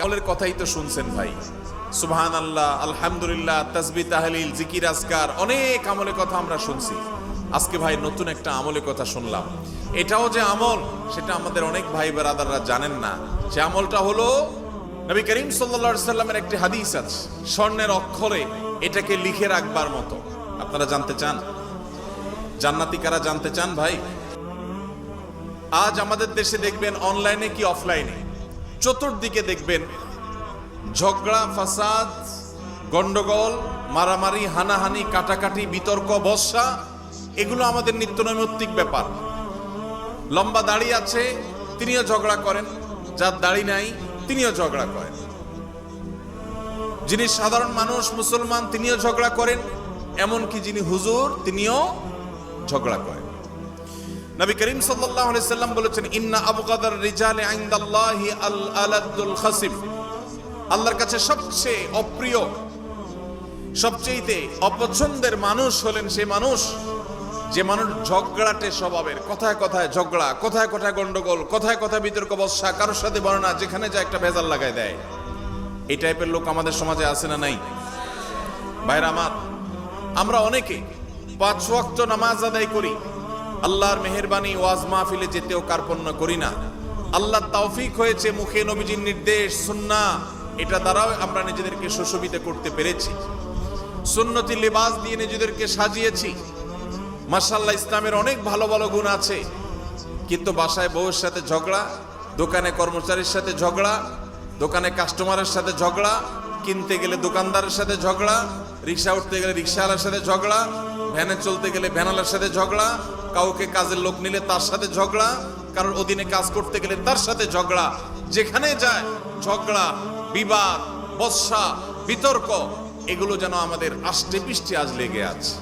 আমলের কথাই তো শুনছেন ভাই। সুবহান আল্লাহ আলহামদুলিল্লাহ তাসবি তাহলিল, জিকির, আজকার, অনেক আমলের কথা আমরা শুনছি। আজকে ভাই নতুন একটা আমলের কথা শুনলাম। এটাও যে আমল, সেটা আমাদের অনেক ভাই বেরাদাররা জানেন না। সে আমলটা হলো, নবী করিম সাল্লা সাল্লামের একটি হাদিস আছে, স্বর্ণের অক্ষরে এটাকে লিখে রাখবার মতো। আপনারা জানতে চান? জান্নাতিকারা জানতে চান ভাই? আজ আমাদের দেশে দেখবেন অনলাইনে কি অফলাইনে চতুর্দিকে দেখবেন ঝগড়া, ফাসাদ, গন্ডগোল, মারামারি, হানাহানি, কাটাকাটি, বিতর্ক, বর্ষা, এগুলো আমাদের নিত্যনৈমিত্তিক ব্যাপার। লম্বা দাড়ি আছে, তিনিও ঝগড়া করেন। যার দাড়ি নাই, তিনিও ঝগড়া করেন। যিনি সাধারণ মানুষ, মুসলমান, তিনিও ঝগড়া করেন। এমনকি যিনি হুজুর, তিনিও ঝগড়া করেন। নবী করিম সাল্লাল্লাহু আলাইহি সাল্লাম বলেছেন, ইন্না আবগাদার রিজালে ইনদাল্লাহি আল আলাদুল খাসিম। আল্লাহর কাছে সবচেয়ে অপ্রিয় সবচেয়ে অপছন্দের মানুষ হলেন সে মানুষ যে মানুষ ঝগড়াটে স্বভাবের। কথায় কথায় ঝগড়া, কথায় কথায় গন্ডগোল, কথায় কথায় বিতর্ক, বর্ষা, কারোর সাথে বর্ণনা, যেখানে যা একটা ভেজাল লাগায় দেয়। এই টাইপের লোক আমাদের সমাজে আছে না নাই? ভাইরা আমার, আমরা অনেকে পাঁচ ওয়াক্ত নামাজ আদায় করি আল্লাহর মেহেরবানি ওয়াজ মাহফিলে যেতেও কার্পণ্য করি না। আল্লাহ তৌফিক হয়েছে মুখে নবীজির নির্দেশ সুন্না এটা দ্বারাও আমরা নিজেদেরকে সুশোভিত করতে পেরেছি। সুন্নতি লেবাস দিয়ে নিজেদেরকে সাজিয়েছি। মার্শাল্লাহ ইসলামের অনেক ভালো ভালো গুণ আছে। কিন্তু বাসায় বউয়ের সাথে ঝগড়া, দোকানে কর্মচারীর সাথে ঝগড়া, দোকানে কাস্টমারের সাথে ঝগড়া, কিনতে গেলে দোকানদারের সাথে ঝগড়া, রিক্সা উঠতে গেলে রিক্সাওয়ালার সাথে ঝগড়া, ভ্যানে চলতে গেলে ভ্যানালার সাথে ঝগড়া কাউকে কাজের লোক নিলে তার সাথে ঝগড়া, কারোর অধীনে কাজ করতে গেলে তার সাথে ঝগড়া। যেখানে যায়, ঝগড়া, বিবাদ, বর্ষা, বিতর্ক, এগুলো যেন আমাদের আষ্টে পৃষ্ঠে আজ লেগে আছে।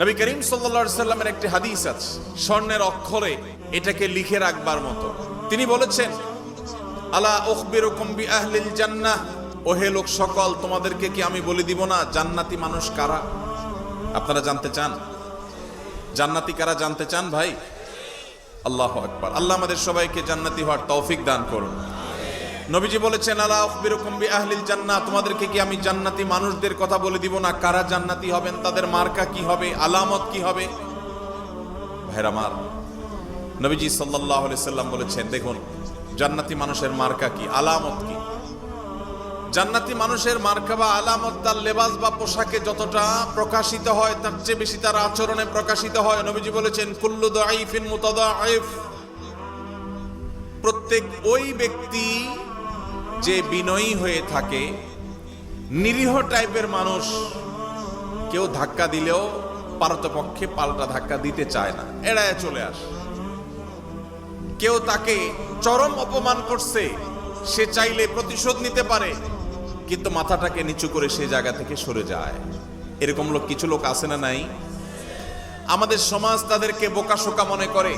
নবী করিম সাল্লা সাল্লামের একটি হাদিস আছে, স্বর্ণের অক্ষরে এটাকে লিখে রাখবার মতো। তিনি বলেছেন, আলা উখবিরুকুম বি আহলিল জান্নাহ? ওহে লোক সকল, তোমাদেরকে কি আমি বলে দিব না, জান্নাতি মানুষ কারা? আপনারা জানতে চান? জান্নাতি কারা জানতে চান ভাই? আল্লাহ আকবার। আল্লাহ আমাদের সবাইকে জান্নাতি হওয়ার তৌফিক দান করুন। নবীজি বলেছেন, আলা বি আহলিল জান্নাহ। তোমাদেরকে কি আমি জান্নাতি মানুষদের কথা বলে দিব না? কারা জান্নাতি হবেন? তাদের মার্কা কি হবে? আলামত কি হবে? ভাইরা আমার, নবীজি আলাইহি সাল্লাম বলেছেন, দেখুন, জান্নাতি মানুষের মার্কা কি? আলামত কি? জান্নাতি মানুষের মার্কা বা আলামত, তার লেবাস বা পোশাকে যতটা প্রকাশিত হয়, তার চেয়ে বেশি তার আচরণে প্রকাশিত হয়। নবীজি বলেছেন, কুল্লু দাইফিন মুতাদাইফ প্রত্যেক ওই ব্যক্তি যে বিনয়ী হয়ে থাকে, নিরীহ টাইপের মানুষ, কেউ ধাক্কা দিলেও পারতপক্ষে পাল্টা ধাক্কা দিতে চায় না, এড়ায় চলে আসে। কেউ তাকে চরম অপমান করছে, সে চাইলে প্রতিশোধ নিতে পারে। কিন্তু মাথাটাকে নিচু করে সে জায়গা থেকে সরে যায়। এরকম লোক কিছু লোক আছে না নাই? আমাদের সমাজ তাদেরকে বোকাশোকা মনে করে।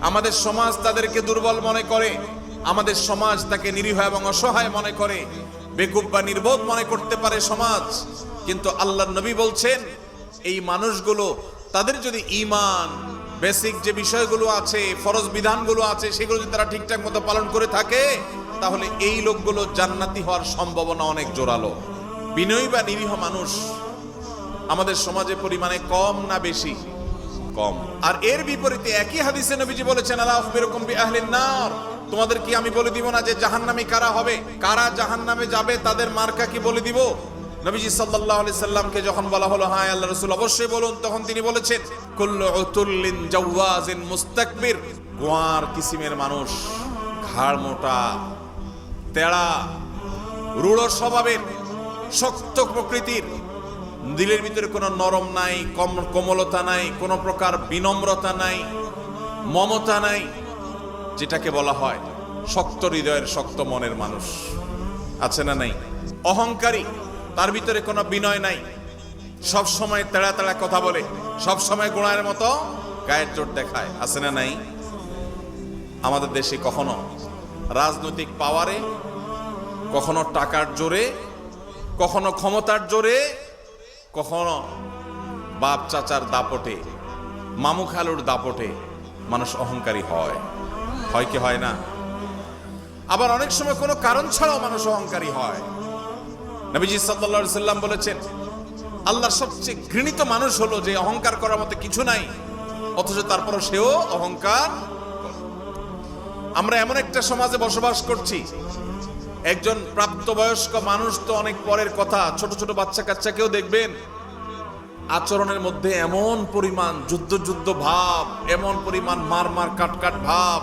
আমাদের সমাজ তাদেরকে দুর্বল মনে করে। আমাদের সমাজ তাকে নিরীহ এবং অসহায় মনে করে। বেকুব বা নির্বোধ মনে করতে পারে সমাজ। কিন্তু আল্লাহ নবী বলছেন, এই মানুষগুলো, তাদের যদি ইমান বেসিক যে বিষয়গুলো আছে, ফরজ বিধানগুলো আছে, সেগুলো যদি তারা ঠিকঠাক মতো পালন করে থাকে তাহলে এই লোকগুলো জান্নাতি হওয়ার সম্ভাবনা অনেক জোরালো। বিনয়ী বা নিরীহ মানুষ আমাদের সমাজে পরিমাণে কম না বেশি? কম। আর এর বিপরীতে একই হাদিসে নবীজি বলেছেন, আলা আখবিরুকুম বিআহলিন নার। তোমাদের কি আমি বলে দিব না যে জাহান্নামী কারা হবে? কারা জাহান্নামে যাবে, তাদের মার্কা কি বলে দিব? নবীজি সাল্লাল্লাহু আলাইহি সাল্লামকে যখন বলা হলো হ্যাঁ আল্লাহ রাসূল, অবশ্যই বলুন। তখন তিনি বলেছেন, কুল্লু জাওয়াজিন মুস্তাকবির। গোয়ার কিসিমের মানুষ, ঘাড় মোটা তেড়া, রূঢ় স্বভাবের, শক্ত প্রকৃতির। দিলের ভিতরে কোনো নরম নাই, কম, কোমলতা নাই, কোনো প্রকার বিনম্রতা নাই, মমতা নাই, যেটাকে বলা হয় শক্ত হৃদয়ের শক্ত মনের মানুষ। আছে না নাই? অহংকারী, তার ভিতরে কোনো বিনয় নাই। সব সময় তেড়া তেড়া কথা বলে, সব সময় গোড়ার মতো গায়ের জোর দেখায়। আছে না নাই? আমাদের দেশে কখনো রাজনৈতিক পাওয়ারে, কখনো টাকার জোরে, কখনো ক্ষমতার জোরে, কখনো বাপ চাচার দাপটে, মামু খালুর দাপটে মানুষ অহংকারী হয় হয় কি হয় না আবার অনেক সময় কোনো কারণ ছাড়াও মানুষ অহংকারী হয় নবীজি সাল্লা সাল্লাম বলেছেন আল্লাহর সবচেয়ে ঘৃণিত মানুষ হলো যে অহংকার করার মতো কিছু নাই, অথচ তারপরও সেও অহংকার করে। আমরা এমন একটা সমাজে বসবাস করছি। একজন প্রাপ্তবয়স্ক মানুষ তো অনেক পরের কথা, ছোট ছোট বাচ্চা কাচ্চাকেও দেখবেন। আচরণের মধ্যে এমন পরিমাণ যুদ্ধ যুদ্ধ ভাব, এমন পরিমাণ মার মার কাট কাট ভাব,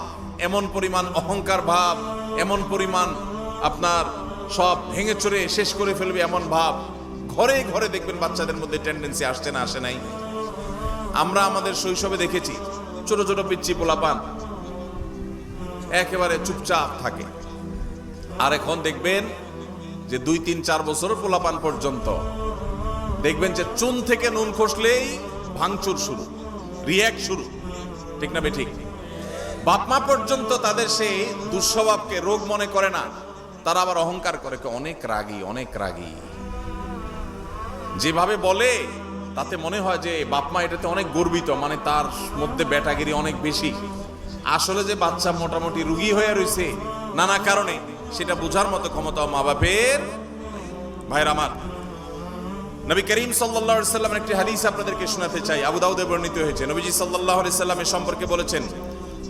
এমন পরিমাণ অহংকার ভাব, এমন পরিমাণ আপনার সব ভেঙে চড়ে শেষ করে ফেলবে এমন ভাব। ঘরে ঘরে দেখবেন বাচ্চাদের মধ্যে টেন্ডেন্সি আসছে না, আসে নাই। আমরা আমাদের শৈশবে দেখেছি, ছোট ছোট পিচ্ছি পোলাপান একেবারে চুপচাপ থাকে। আর এখন দেখবেন যে দুই, তিন, চার বছর পোলাপান পর্যন্ত। দেখবেন যে চুন থেকে নুন খসলেই ভাঙচুর শুরু, রিয়াক্ট শুরু। ঠিক না বে ঠিক? বাপমা পর্যন্ত তাদের সেই দুঃস্বভাবকে রোগ মনে করে না, তারা আবার অহংকার করে অনেক রাগী অনেক রাগী। যেভাবে বলে, তাতে মনে হয় যে বাপমা এটাতে অনেক গর্বিত মানে তার মধ্যে ব্যাটাগিরি অনেক বেশি। আসলে যে বাচ্চা মোটামুটি রুগী হয়ে রয়েছে নানা কারণে সেটা বোঝার মতো ক্ষমতা মা বাপের ভাইর আমার, নবী করিম আলাইহি সাল্লামের একটি হাদিস আপনাদেরকে শোনাতে চাই, আবু দাউদে বর্ণিত হয়েছে। নবীজি আলাইহি সাল্লামের সম্পর্কে বলেছেন,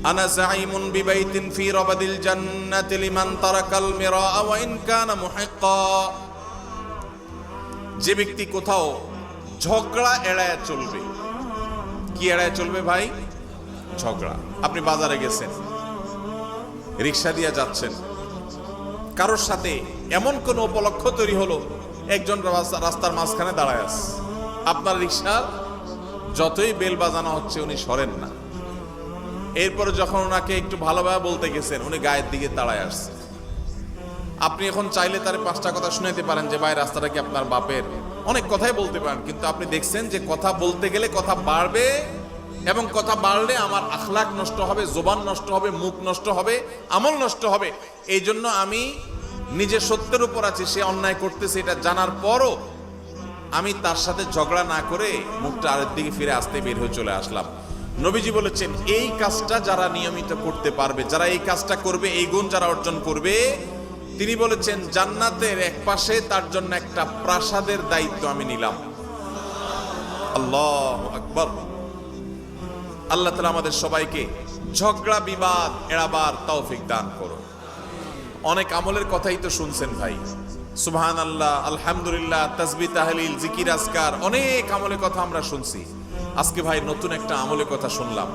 আনা জাইমুন বিবাইতিন ফি রাবাদিল জান্নাতি লিমান তারাকাল মিরা ওয়া ইন কানা মুহিক্কা। যে ব্যক্তি কোথাও ঝগড়া এড়ায় চলবে, কি এড়ায় চলবে ভাই? ঝগড়া। আপনি বাজারে গেছেন, রিক্সা দিয়ে যাচ্ছেন। কারোর সাথে এমন কোন উপলক্ষ তৈরি হলো, একজন রাস্তার মাঝখানে দাঁড়ায় আছে। আপনার রিক্সার যতই বেল বাজানো হচ্ছে, উনি সরেন না। এরপরে যখন ওনাকে একটু ভালোভাবে বলতে গেছেন, উনি গায়ের দিকে দাঁড়ায় আসছে। আপনি এখন চাইলে তার পাঁচটা কথা শুনাইতে পারেন যে, ভাই, রাস্তাটা কি আপনার বাপের? অনেক কথাই বলতে পারেন, কিন্তু আপনি দেখছেন যে কথা বলতে গেলে কথা বাড়বে এবং কথা বাড়লে আমার আখলাক নষ্ট হবে, জোবান নষ্ট হবে, মুখ নষ্ট হবে, আমল নষ্ট হবে। এই জন্য আমি নিজে সত্যের উপর আছি, সে অন্যায় করতেছে, এটা জানার পরও আমি তার সাথে ঝগড়া না করে মুখটা আরেক দিকে ফিরে আসতে বের হয়ে চলে আসলাম। নবীজি বলেছেন, এই কাজটা যারা নিয়মিত করতে পারবে, যারা এই কাজটা করবে, এই গুণ যারা অর্জন করবে, তিনি বলেছেন, জান্নাতের এক পাশে তার জন্য একটা প্রাসাদের দায়িত্ব আমি নিলাম। আল্লাহ আকবর। আল্লাহ তালা আমাদের সবাইকে ঝগড়া, বিবাদ, এড়াবার তৌফিক দান করো অনেক আমলের কথাই তো শুনছেন ভাই। সুবহান আল্লাহ আলহামদুলিল্লাহ তাসবি তাহলিল, জিকির, আজকার অনেক আমলের কথা আমরা শুনছি। আজকে ভাই নতুন একটা আমলের কথা শুনলাম।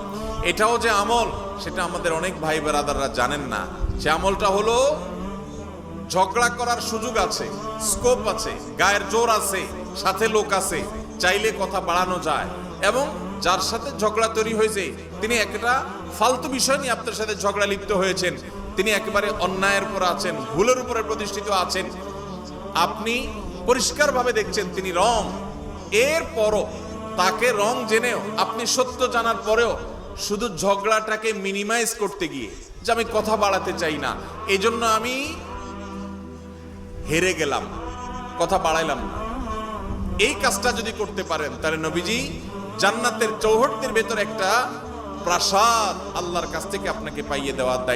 এটাও যে আমল, সেটা আমাদের অনেক ভাই বেরাদাররা জানেন না। সে আমলটা হলো, ঝগড়া করার সুযোগ আছে স্কোপ আছে, গায়ের জোর আছে, সাথে লোক আছে, চাইলে কথা বাড়ানো যায়, এবং যার সাথে ঝগড়া তৈরি হয়েছে, তিনি একটা ফালতু বিষয় নিয়ে আপনার সাথে ঝগড়া লিপ্ত হয়েছেন। তিনি একেবারে অন্যায়ের উপর আছেন, ভুলের উপরে প্রতিষ্ঠিত আছেন। আপনি পরিষ্কারভাবে দেখছেন তিনি রং। এর পরও তাকে রং জেনেও, আপনি সত্য জানার পরেও শুধু ঝগড়াটাকে মিনিমাইজ করতে গিয়ে যে আমি কথা বাড়াতে চাই না। এই জন্য আমি হেরে গেলাম, কথা বাড়াইলাম না। এই কাজটা যদি করতে পারেন, তাহলে নবীজি জান্নাতের চৌহটদের ভেতর একটা প্রাসাদ আল্লাহর কাছ থেকে আপনাকে পাইয়ে দেওয়ার দায়িত্ব।